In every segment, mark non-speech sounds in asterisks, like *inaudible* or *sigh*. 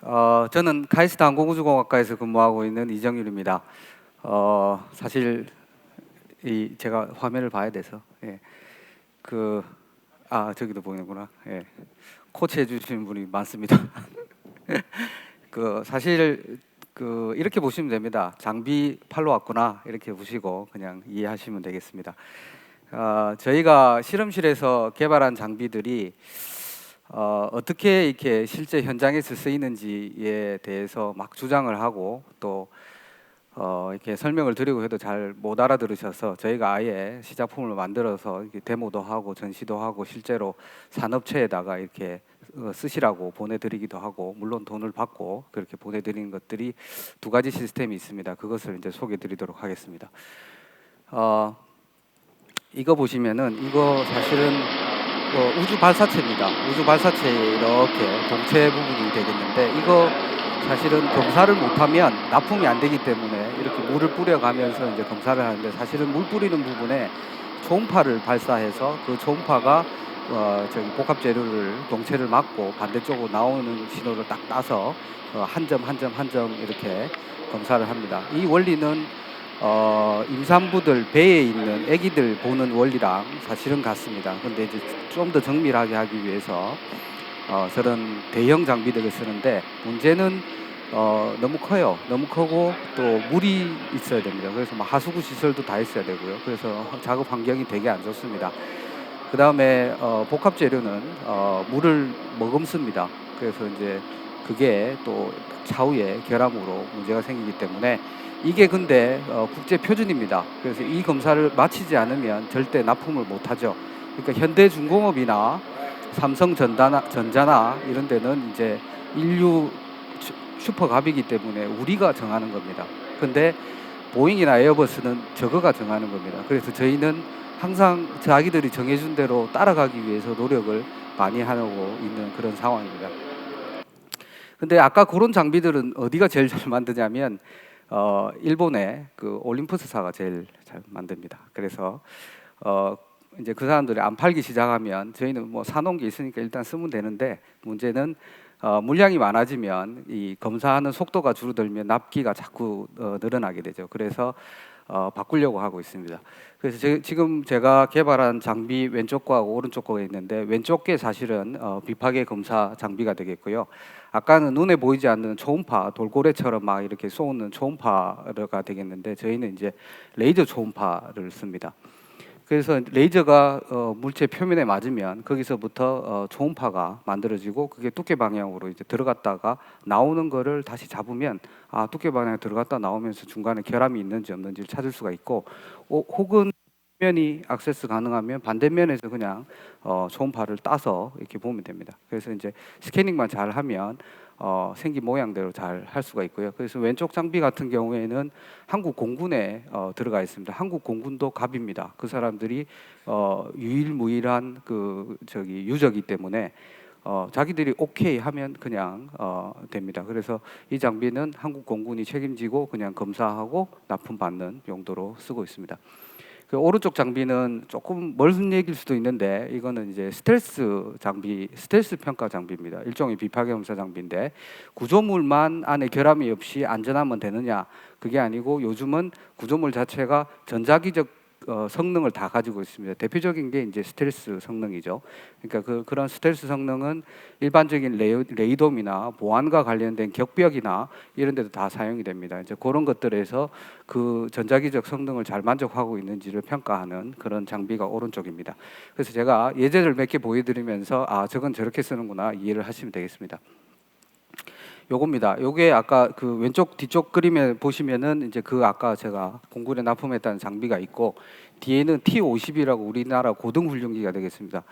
어, 저는 카이스트 항공우주공학과에서 근무하고 있는 이정률입니다. 어, 사실 이 제가 화면을 봐야 돼서 예. 그 아, 저기도 보이는구나. 예. 코치해 주시는 분이 많습니다. *laughs* 그 사실 그 이렇게 보시면 됩니다. 장비 팔로 왔구나 이렇게 보시고 그냥 이해하시면 되겠습니다. 어, 저희가 실험실에서 개발한 장비들이 어, 어떻게 이렇게 실제 현장에서 쓰이는지에 대해서 막 주장을 하고 또 어, 이렇게 설명을 드리고 해도 잘 못 알아들으셔서 저희가 아예 시작품을 만들어서 이렇게 데모도 하고 전시도 하고 실제로 산업체에다가 이렇게 어, 쓰시라고 보내드리기도 하고 물론 돈을 받고 그렇게 보내드리는 것들이 두 가지 시스템이 있습니다. 그것을 이제 소개드리도록 하겠습니다. 어, 이거 보시면은 이거 사실은 어, 우주 발사체입니다. 우주 발사체 이렇게 동체 부분이 되겠는데 이거 사실은 검사를 못하면 납품이 안 되기 때문에 이렇게 물을 뿌려가면서 이제 검사를 하는데 사실은 물 뿌리는 부분에 초음파를 발사해서 그 초음파가 어, 저기 복합 재료를 동체를 막고 반대쪽으로 나오는 신호를 딱 따서 어, 한 점 한 점 한 점 이렇게 검사를 합니다. 이 원리는 어, 임산부들 배에 있는 아기들 보는 원리랑 사실은 같습니다. 근데 이제 좀 더 정밀하게 하기 위해서 어, 저런 대형 장비들을 쓰는데 문제는 어, 너무 커요. 너무 크고 또 물이 있어야 됩니다. 그래서 뭐 하수구 시설도 다 있어야 되고요. 그래서 *laughs* 작업 환경이 되게 안 좋습니다. 그 다음에 어, 복합 재료는 어, 물을 머금습니다. 그래서 이제 그게 또 차후에 결함으로 문제가 생기기 때문에 이게 근데 어, 국제 표준입니다. 그래서 이 검사를 마치지 않으면 절대 납품을 못 하죠. 그러니까 현대중공업이나 삼성전자나 전자나 이런 데는 이제 인류 슈- 슈퍼갑이기 때문에 우리가 정하는 겁니다. 근데 보잉이나 에어버스는 저거가 정하는 겁니다. 그래서 저희는 항상 자기들이 정해준 대로 따라가기 위해서 노력을 많이 하고 있는 그런 상황입니다. 근데 아까 그런 장비들은 어디가 제일 잘 만드냐면 어, 일본의 그 올림푸스사가 제일 잘 만듭니다. 그래서 어, 이제 그 사람들이 안 팔기 시작하면 저희는 뭐 사놓은 게 있으니까 일단 쓰면 되는데 문제는 어, 물량이 많아지면 이 검사하는 속도가 줄어들면 납기가 자꾸 어, 늘어나게 되죠. 그래서 어, 바꾸려고 하고 있습니다. 그래서 제, 지금 제가 개발한 장비 왼쪽 거하고 오른쪽 거가 있는데 왼쪽 게 사실은 어, 비파계 검사 장비가 되겠고요. 아까는 눈에 보이지 않는 초음파 돌고래처럼 막 이렇게 쏘는 초음파가 되겠는데 저희는 이제 레이저 초음파를 씁니다. 그래서 레이저가 어, 물체 표면에 맞으면 거기서부터 어, 초음파가 만들어지고 그게 두께 방향으로 이제 들어갔다가 나오는 거를 다시 잡으면 아 두께 방향에 들어갔다 나오면서 중간에 결함이 있는지 없는지를 찾을 수가 있고 오, 혹은 면이 액세스 가능하면 반대면에서 그냥 어, 초음파를 따서 이렇게 보면 됩니다. 그래서 이제 스캐닝만 잘 하면 어, 생긴 모양대로 잘 할 수가 있고요. 그래서 왼쪽 장비 같은 경우에는 한국 공군에 어, 들어가 있습니다. 한국 공군도 갑입니다. 그 사람들이 어, 유일무이한 그 저기 유저기 때문에 어, 자기들이 오케이 하면 그냥 어, 됩니다. 그래서 이 장비는 한국 공군이 책임지고 그냥 검사하고 납품 받는 용도로 쓰고 있습니다. 그 오른쪽 장비는 조금 멀은 얘기일 수도 있는데 이거는 이제 스텔스 장비, 스텔스 평가 장비입니다. 일종의 비파괴 검사 장비인데 구조물만 안에 결함이 없이 안전하면 되느냐 그게 아니고 요즘은 구조물 자체가 전자기적 어, 성능을 다 가지고 있습니다. 대표적인 게 이제 스텔스 성능이죠. 그러니까 그 그런 스텔스 성능은 일반적인 레이, 레이돔이나 보안과 관련된 격벽이나 이런 데도 다 사용이 됩니다. 이제 그런 것들에서 그 전자기적 성능을 잘 만족하고 있는지를 평가하는 그런 장비가 오른쪽입니다. 그래서 제가 예제를 몇 개 보여드리면서 아 저건 저렇게 쓰는구나 이해를 하시면 되겠습니다. 요겁니다. 요게 아까 그 왼쪽 뒤쪽 그림에 보시면은 이제 그 아까 제가 공군에 납품했다는 장비가 있고 뒤에는 T50이라고 우리나라 고등 훈련기가 되겠습니다.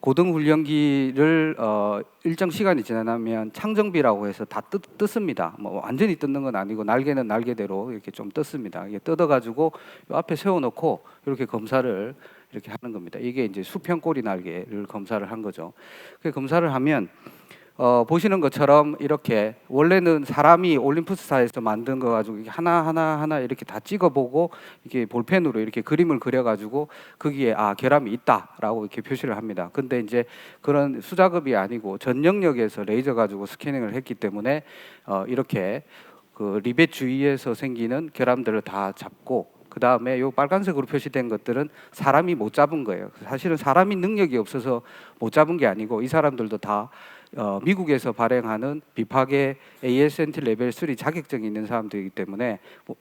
고등 훈련기를 어 일정 시간이 지나면 창정비라고 해서 다 뜯, 뜯습니다. 뭐 완전히 뜯는 건 아니고 날개는 날개대로 이렇게 좀 뜯습니다. 이게 뜯어 가지고 요 앞에 세워 놓고 이렇게 검사를 이렇게 하는 겁니다. 이게 이제 수평 꼬리 날개를 검사를 한 거죠. 그 검사를 하면 어, 보시는 것처럼 이렇게 원래는 사람이 올림푸스사에서 만든 거 가지고 하나 하나 하나 이렇게 다 찍어보고 이렇게 볼펜으로 이렇게 그림을 그려가지고 거기에 아 결함이 있다라고 이렇게 표시를 합니다. 근데 이제 그런 수작업이 아니고 전 영역에서 레이저 가지고 스캐닝을 했기 때문에 어, 이렇게 그 리벳 주위에서 생기는 결함들을 다 잡고 그 다음에 요 빨간색으로 표시된 것들은 사람이 못 잡은 거예요. 사실은 사람이 능력이 없어서 못 잡은 게 아니고 이 사람들도 다 어, 미국에서 발행하는 비파계 ASNT 레벨 3 자격증이 있는 사람들이기 때문에 뭐,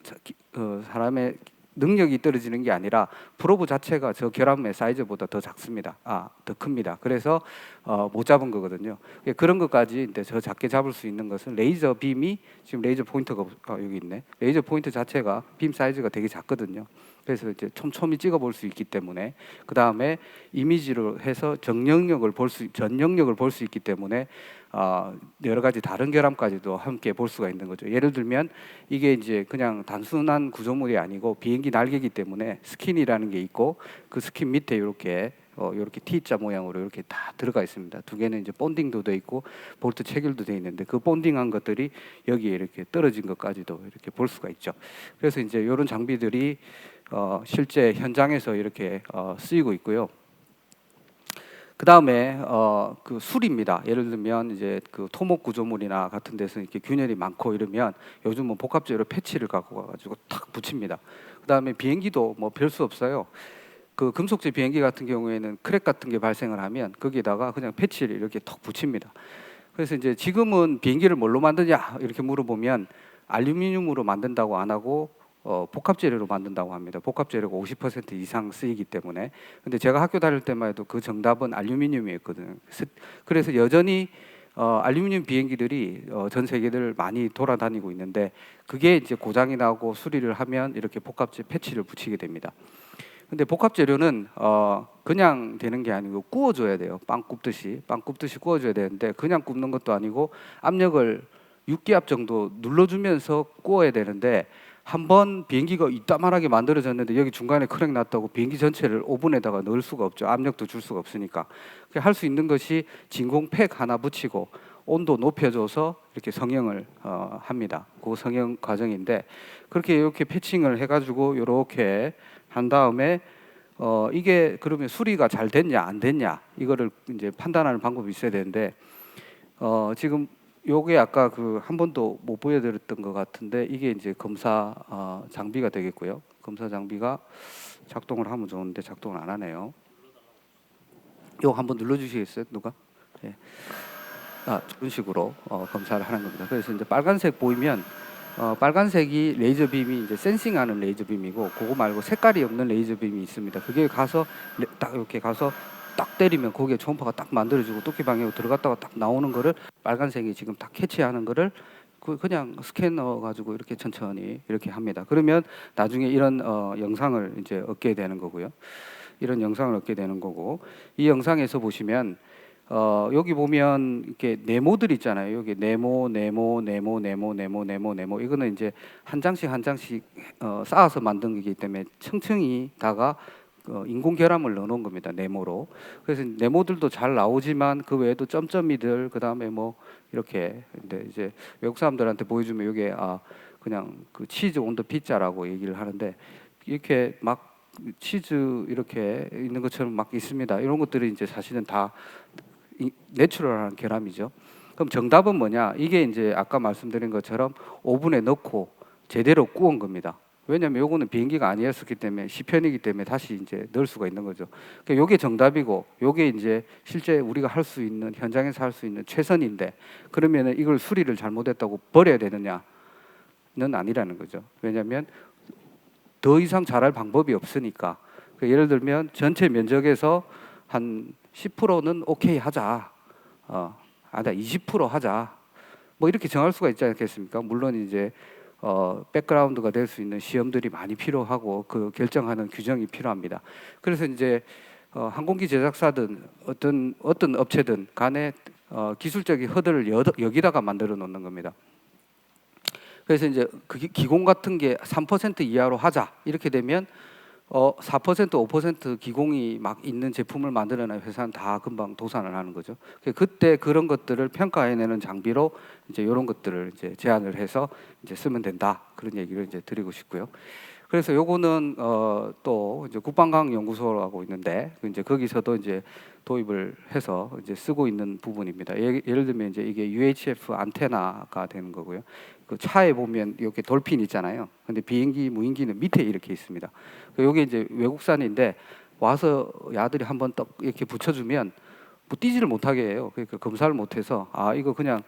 어, 사람의 능력이 떨어지는 게 아니라 프로브 자체가 저 결함의 사이즈보다 더 작습니다. 아, 더 큽니다. 그래서 어, 못 잡은 거거든요. 예, 그런 것까지 이제 저 작게 잡을 수 있는 것은 레이저 빔이 지금 레이저 포인터가 어, 여기 있네. 레이저 포인트 자체가 빔 사이즈가 되게 작거든요. 그래서 이제 촘촘히 찍어볼 수 있기 때문에 그 다음에 이미지로 해서 정영역을 볼 수, 전영역을 볼 수 있기 때문에 어, 여러 가지 다른 결함까지도 함께 볼 수가 있는 거죠. 예를 들면 이게 이제 그냥 단순한 구조물이 아니고 비행기 날개기 때문에 스킨이라는 게 있고 그 스킨 밑에 이렇게 어, 이렇게 T자 모양으로 이렇게 다 들어가 있습니다. 두 개는 이제 본딩도 돼 있고 볼트 체결도 돼 있는데 그 본딩한 것들이 여기에 이렇게 떨어진 것까지도 이렇게 볼 수가 있죠. 그래서 이제 이런 장비들이 어, 실제 현장에서 이렇게 어, 쓰이고 있고요. 그 다음에 어, 그 술입니다. 예를 들면 이제 그 토목 구조물이나 같은 데서 이렇게 균열이 많고 이러면 요즘은 뭐 복합재로 패치를 갖고 가가지고 탁 붙입니다. 그 다음에 비행기도 뭐 별 수 없어요. 그 금속재 비행기 같은 경우에는 크랙 같은 게 발생을 하면 거기에다가 그냥 패치를 이렇게 턱 붙입니다. 그래서 이제 지금은 비행기를 뭘로 만드냐 이렇게 물어보면 알루미늄으로 만든다고 안 하고 어, 복합 재료로 만든다고 합니다. 복합 재료가 50% 이상 쓰이기 때문에. 근데 제가 학교 다닐 때만 해도 그 정답은 알루미늄이었거든요. 그래서 여전히 어, 알루미늄 비행기들이 어, 전 세계를 많이 돌아다니고 있는데 그게 이제 고장이 나고 수리를 하면 이렇게 복합재 패치를 붙이게 됩니다. 근데 복합 재료는 어 그냥 되는 게 아니고 구워줘야 돼요. 빵 굽듯이 빵 굽듯이 구워줘야 되는데 그냥 굽는 것도 아니고 압력을 6기압 정도 눌러주면서 구워야 되는데 한 번 비행기가 이따만하게 만들어졌는데 여기 중간에 크랙 났다고 비행기 전체를 오븐에다가 넣을 수가 없죠. 압력도 줄 수가 없으니까 할 수 있는 것이 진공 팩 하나 붙이고 온도 높여줘서 이렇게 성형을 어, 합니다. 그 성형 과정인데 그렇게 이렇게 패칭을 해가지고 이렇게 한 다음에 어 이게 그러면 수리가 잘 됐냐 안 됐냐 이거를 이제 판단하는 방법이 있어야 되는데 어 지금 요게 아까 그 한 번도 못 보여드렸던 것 같은데 이게 이제 검사 어, 장비가 되겠고요. 검사 장비가 작동을 하면 좋은데 작동을 안 하네요. 요 한번 눌러주시겠어요, 누가? 예. 아, 이런 식으로 어, 검사를 하는 겁니다. 그래서 이제 빨간색 보이면 어, 빨간색이 레이저 빔이 이제 센싱하는 레이저 빔이고 그거 말고 색깔이 없는 레이저 빔이 있습니다. 그게 가서 레- 딱 이렇게 가서 딱 때리면 거기에 초음파가 딱 만들어지고 뚜기 방향으로 들어갔다가 딱 나오는 거를 빨간색이 지금 딱 캐치하는 거를 그 그냥 스캐너 가지고 이렇게 천천히 이렇게 합니다. 그러면 나중에 이런 어, 영상을 이제 얻게 되는 거고요. 이런 영상을 얻게 되는 거고 이 영상에서 보시면 어, 여기 보면 이렇게 네모들 있잖아요. 여기 네모, 네모, 네모, 네모, 네모, 네모, 네모. 이거는 이제 한 장씩 한 장씩 어, 쌓아서 만든 거기 때문에 층층이 다가 어, 인공 결함을 넣어놓은 겁니다. 네모로. 그래서 네모들도 잘 나오지만 그 외에도 점점이들 그 다음에 뭐 이렇게 근데 이제 외국 사람들한테 보여주면 이게 아 그냥 그 치즈 온더 피자라고 얘기를 하는데 이렇게 막 치즈 이렇게 있는 것처럼 막 있습니다. 이런 것들이 이제 사실은 다 이- 내추럴한 결함이죠. 그럼 정답은 뭐냐? 이게 이제 아까 말씀드린 것처럼 오븐에 넣고 제대로 구운 겁니다. 왜냐하면 요거는 비행기가 아니었기 때문에 시편이기 때문에 다시 이제 넣을 수가 있는 거죠. 그러니까 요게 정답이고 요게 이제 실제 우리가 할 수 있는 현장에서 할 수 있는 최선인데 그러면은 이걸 수리를 잘못했다고 버려야 되느냐는 아니라는 거죠. 왜냐하면 더 이상 잘할 방법이 없으니까. 그 예를 들면 전체 면적에서 한 10%는 오케이 하자. 어, 아니다 20% 하자. 뭐 이렇게 정할 수가 있지 않겠습니까? 물론 이제 어, 백그라운드가 될 수 있는 시험들이 많이 필요하고 그 결정하는 규정이 필요합니다. 그래서 이제 어, 항공기 제작사든 어떤 어떤 업체든 간에 어, 기술적인 허들을 여, 여기다가 만들어 놓는 겁니다. 그래서 이제 그 기- 기공 같은 게 3% 이하로 하자 이렇게 되면 어, 4% 5% 기공이 막 있는 제품을 만들어내는 회사는 다 금방 도산을 하는 거죠. 그- 그때 그런 것들을 평가해내는 장비로 이제 이런 것들을 이제 제안을 해서 이제 쓰면 된다 그런 얘기를 이제 드리고 싶고요. 그래서 요거는 어, 또 이제 국방과학 연구소라고 있는데 그 이제 거기서도 이제 도입을 해서 이제 쓰고 있는 부분입니다. 예, 예를 들면 이제 이게 UHF 안테나가 되는 거고요. 그 차에 보면 이렇게 돌핀 있잖아요. 근데 비행기 무인기는 밑에 이렇게 있습니다. 그 요게 이제 외국산인데 와서 야들이 한번 딱 이렇게 붙여주면 뭐 뛰지를 못하게 해요. 그러니까 검사를 못해서 아 이거 그냥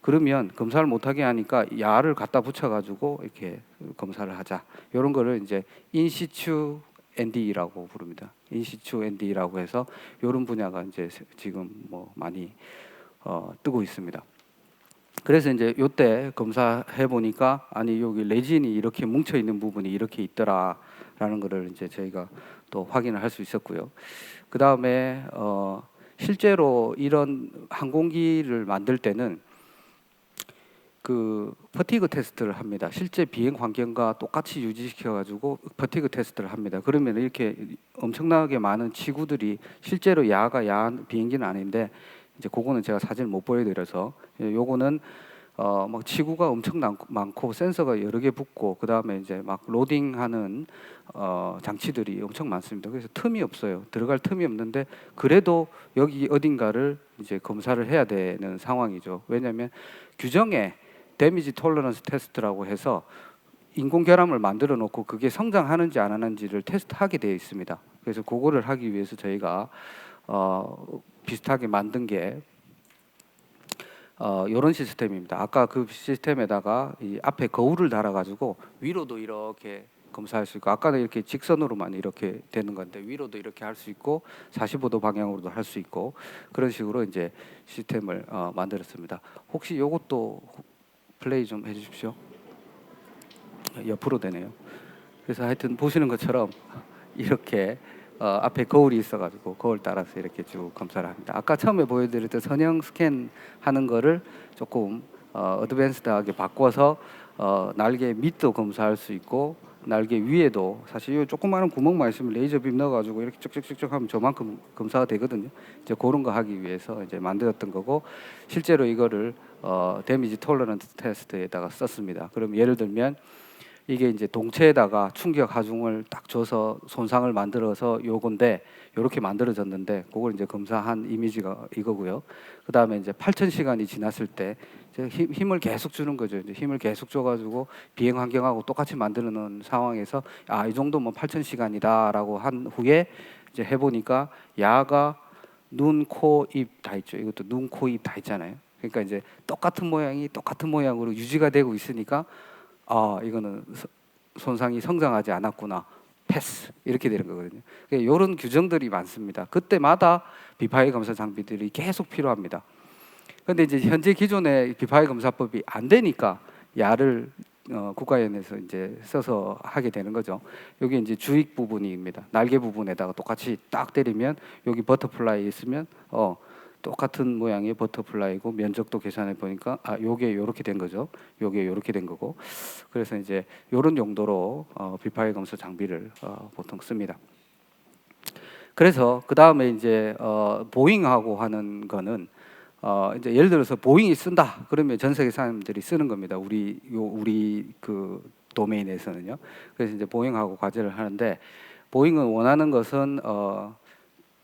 그러면 검사를 못하게 하니까 야를 갖다 붙여가지고 이렇게 검사를 하자. 이런 거를 이제 인시추 ND라고 부릅니다. 인시추 ND라고 해서 이런 분야가 이제 지금 뭐 많이 어, 뜨고 있습니다. 그래서 이제 요때 검사해 보니까 아니 여기 레진이 이렇게 뭉쳐 있는 부분이 이렇게 있더라라는 거를 이제 저희가 또 확인을 할 수 있었고요. 그 다음에 어 실제로 이런 항공기를 만들 때는 그 퍼티그 테스트를 합니다. 실제 비행 환경과 똑같이 유지시켜 가지고 퍼티그 테스트를 합니다. 그러면 이렇게 엄청나게 많은 지구들이 실제로 야가 야한 비행기는 아닌데 이제 그거는 제가 사진을 못 보여드려서 예, 요거는 어 막 지구가 엄청 많- 많고 센서가 여러 개 붙고 그 다음에 이제 막 로딩하는 어 장치들이 엄청 많습니다. 그래서 틈이 없어요. 들어갈 틈이 없는데 그래도 여기 어딘가를 이제 검사를 해야 되는 상황이죠. 왜냐하면 규정에 데미지 톨러런스 테스트라고 해서 인공 결함을 만들어 놓고 그게 성장하는지 안 하는지를 테스트하게 되어 있습니다. 그래서 그거를 하기 위해서 저희가 어, 비슷하게 만든 게 어, 이런 시스템입니다. 아까 그 시스템에다가 이 앞에 거울을 달아가지고 위로도 이렇게 검사할 수 있고 아까는 이렇게 직선으로만 이렇게 되는 건데 위로도 이렇게 할 수 있고 45도 방향으로도 할 수 있고 그런 식으로 이제 시스템을 어, 만들었습니다. 혹시 이것도 플레이 좀 해주십시오. 옆으로 되네요. 그래서 하여튼 보시는 것처럼 *laughs* 이렇게 어, 앞에 거울이 있어가지고 거울 따라서 이렇게 쭉 검사를 합니다. 아까 처음에 보여드렸던 선형 스캔 하는 거를 조금 어, 어드밴스드하게 바꿔서 어, 날개 밑도 검사할 수 있고 날개 위에도 사실 이 조그마한 구멍만 있으면 레이저 빔 넣어가지고 이렇게 쭉쭉쭉쭉 하면 저만큼 검사가 되거든요. 이제 그런 거 하기 위해서 이제 만들었던 거고 실제로 이거를 어, 데미지 톨러런트 테스트에다가 썼습니다. 그럼 예를 들면 이게 이제 동체에다가 충격 하중을 딱 줘서 손상을 만들어서 요건데 요렇게 만들어졌는데 그걸 이제 검사한 이미지가 이거고요. 그 다음에 이제 8천 시간이 지났을 때 이제 힘, 힘을 계속 주는 거죠. 이제 힘을 계속 줘가지고 비행 환경하고 똑같이 만드는 상황에서 아 이 정도면 8천 시간이다라고 한 후에 이제 해보니까 야가 눈, 코, 입 다 있죠. 이것도 눈, 코, 입 다 있잖아요. 그러니까 이제 똑같은 모양이 똑같은 모양으로 유지가 되고 있으니까 아 이거는 서- 손상이 성장하지 않았구나 패스 이렇게 되는 거거든요. 이런 규정들이 많습니다. 그때마다 비파이 검사 장비들이 계속 필요합니다. 그런데 이제 현재 기존의 비파이 검사법이 안 되니까 야를 어, 국가연에서 이제 써서 하게 되는 거죠. 여기 이제 주익 부분입니다. 날개 부분에다가 똑같이 딱 때리면 여기 버터플라이 있으면 어 똑같은 모양의 버터플라이고 면적도 계산해 보니까 아 요게 요렇게 된 거죠. 요게 요렇게 된 거고. 그래서 이제 요런 용도로 어, 비파이 검사 장비를 어, 보통 씁니다. 그래서 그 다음에 이제 어, 보잉하고 하는 거는 어, 이제 예를 들어서 보잉이 쓴다 그러면 전 세계 사람들이 쓰는 겁니다. 우리 요 우리 그 도메인에서는요. 그래서 이제 보잉하고 과제를 하는데 보잉은 원하는 것은 어,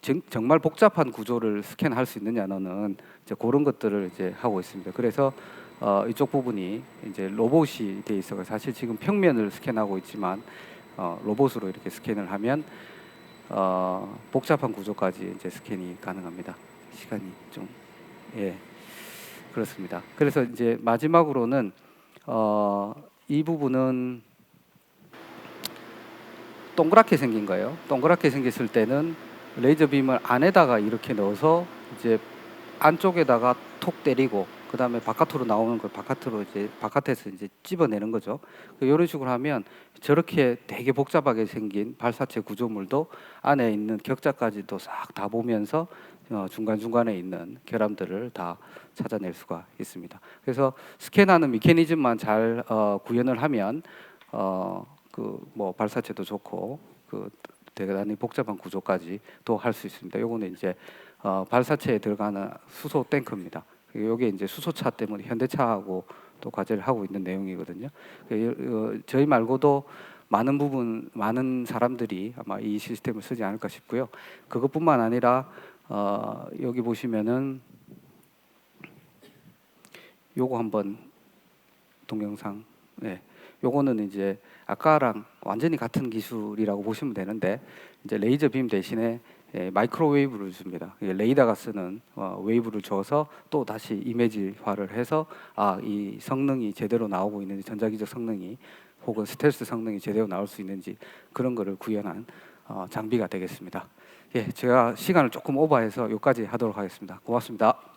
정, 정말 복잡한 구조를 스캔할 수 있느냐 너는 이제 그런 것들을 이제 하고 있습니다. 그래서 어, 이쪽 부분이 이제 로봇이 돼 있어서 사실 지금 평면을 스캔하고 있지만 어, 로봇으로 이렇게 스캔을 하면 어, 복잡한 구조까지 이제 스캔이 가능합니다. 시간이 좀 예. 그렇습니다. 그래서 이제 마지막으로는 어, 이 부분은 동그랗게 생긴 거예요. 동그랗게 생겼을 때는 레이저 빔을 안에다가 이렇게 넣어서 이제 안쪽에다가 톡 때리고 그 다음에 바깥으로 나오는 걸 바깥으로 이제 바깥에서 이제 찝어내는 거죠. 이런 식으로 하면 저렇게 되게 복잡하게 생긴 발사체 구조물도 안에 있는 격자까지도 싹 다 보면서 어, 중간 중간에 있는 결함들을 다 찾아낼 수가 있습니다. 그래서 스캔하는 메커니즘만 잘 어, 구현을 하면 어, 그 뭐 발사체도 좋고 그 대단히 복잡한 구조까지 또할수 있습니다. 요거는 이제 어, 발사체에 들어가는 수소 탱크입니다. 요게 이제 수소차 때문에 현대차하고 또 과제를 하고 있는 내용이거든요. 그, 어, 저희 말고도 많은 부분 많은 사람들이 아마 이 시스템을 쓰지 않을까 싶고요. 그것뿐만 아니라 어, 여기 보시면은 요거 한번 동영상 네. 요거는 이제 아까랑 완전히 같은 기술이라고 보시면 되는데 이제 레이저 빔 대신에 예, 마이크로웨이브를 줍니다. 이게 레이더가 쓰는 어, 웨이브를 줘서 또 다시 이미지화를 해서 아 이 성능이 제대로 나오고 있는지 전자기적 성능이 혹은 스텔스 성능이 제대로 나올 수 있는지 그런 거를 구현한 어, 장비가 되겠습니다. 예, 제가 시간을 조금 오버해서 여기까지 하도록 하겠습니다. 고맙습니다.